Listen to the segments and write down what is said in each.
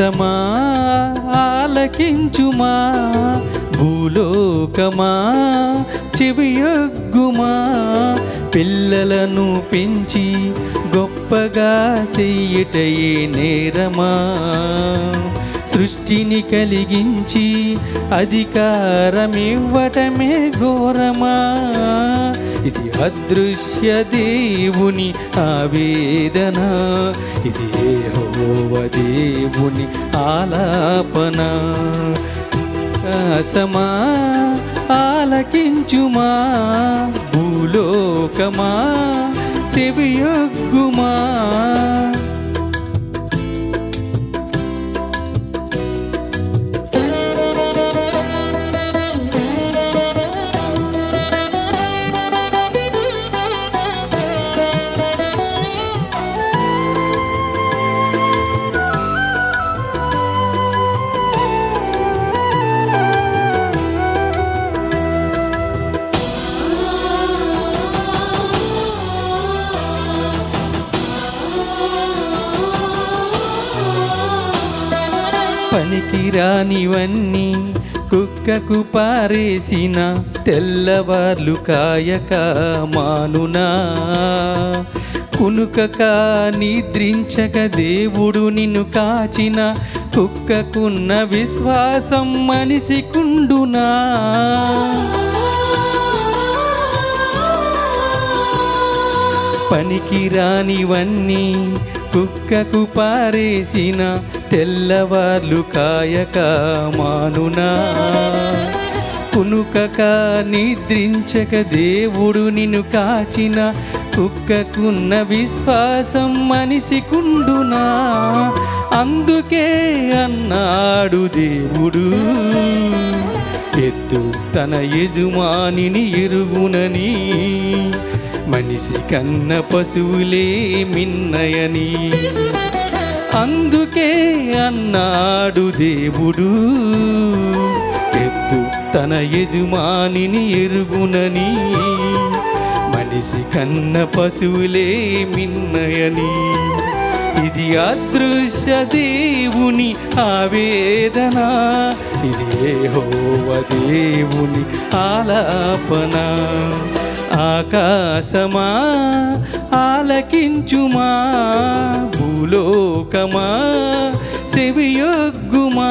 దేశమా ఆలకించుమా? భూలోకమా? చెవియొగ్గుమా? పిల్లలను పెంచి గొప్పగా చెయ్యటయే నేరమా? సృష్టిని కలిగించి అధికారమివ్వటమే ఘోరమా? ఇది అదృశ్య దేవుని ఆవేదన. ఇది హోవ దేవుని ఆలాపన. ఆకాశమా ఆలకించుమా భూలోకమా పనికి రానివన్నీ కుక్కకు పారేసిన తెల్లవార్లు కాయక మానునా. కునుకక నిద్రించక దేవుడు నిన్ను కాచిన కుక్కకున్న విశ్వాసం మనిషికుండునా పనికిరానివన్నీ కుక్కకు పారేసిన తెల్లవార్లు కాయక మానునా. కునుకక నిద్రించక దేవుడు నిన్ను కాచిన కుక్కకున్న విశ్వాసం మనిషికుండునా అందుకే అన్నాడు దేవుడు. ఎత్తు తన యజమానిని ఎరుగునని మనిషి కన్న పశువులే మిన్నయని. అందుకే అన్నాడు దేవుడు ఎత్తు తన యజమానిని ఎరుగునని. మనిషి కన్న పశువులే మిన్నయని. ఇది అదృశ్య దేవుని ఆవేదన ఇది హోవ దేవుని ఆలాపన. ఆకాశమా ఆలకించుమా భూలోకమా సెవియొగ్గుమా.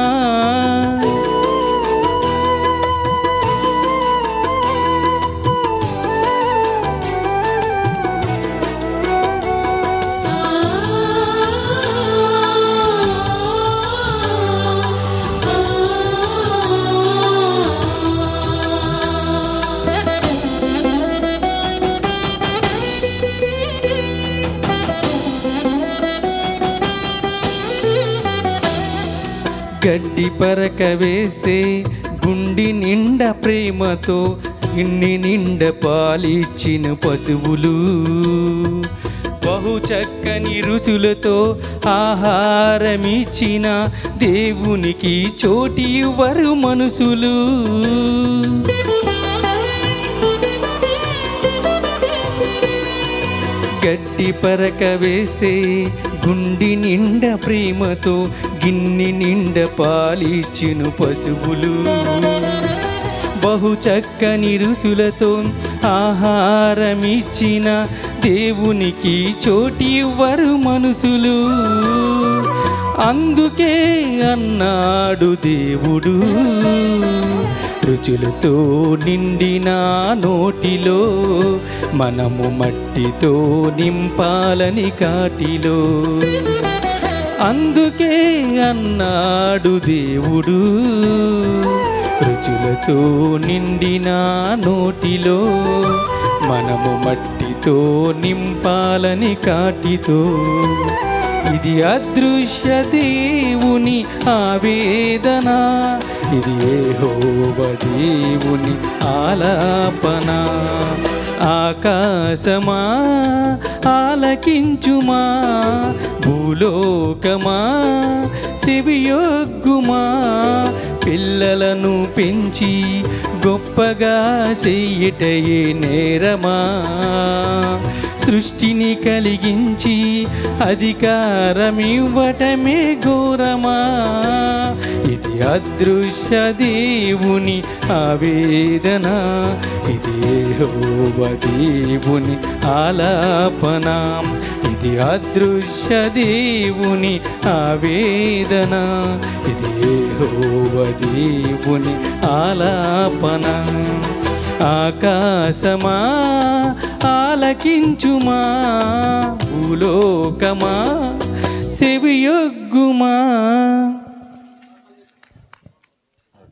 గడ్డి పరక వేస్తే గుండి నిండా ప్రేమతో ఇన్ని నిండ పాలిచ్చిన పశువులు. బహు చక్కని రుసులతో ఆహారమిచ్చిన దేవునికి చోటి ఇవ్వరు మనుషులు. గడ్డి పరక వేస్తే గుండి నిండా ప్రేమతో గిన్ని నిండ పాలిచ్చును పశువులు. బహు చక్కని రుసులతో ఆహారమిచ్చిన దేవునికి చోటి ఇవ్వరు మనుషులు. అందుకే అన్నాడు దేవుడు రుచులతో నిండిన నోటిలో మనము మట్టితో నింపాలని కాటిలో. అందుకే అన్నాడు దేవుడు. రుచులతో నిండిన నోటిలో మనము మట్టితో నింపాలని కాటితో. ఇది అదృశ్య దేవుని ఆవేదన. ఇది ఏహోవ దేవుని ఆలాపన. ఆకాశమా ఆలకించుమా భూలోకమా శివియొగ్గుమా పిల్లలను పెంచి గొప్పగా చెయ్యటయే నేరమా. సృష్టిని కలిగించి అధికారమివ్వటమే ఘోరమా. అదృశ్య దేవుని ఆవేదన ఇది యెహోవా దేవుని ఆలాపన ఇది అదృశ్య దేవుని ఆవేదన ఇది యెహోవా దేవుని ఆలాపన. ఆకాశమా ఆలకించుమా భూలోకమా చెవియొగ్గుమా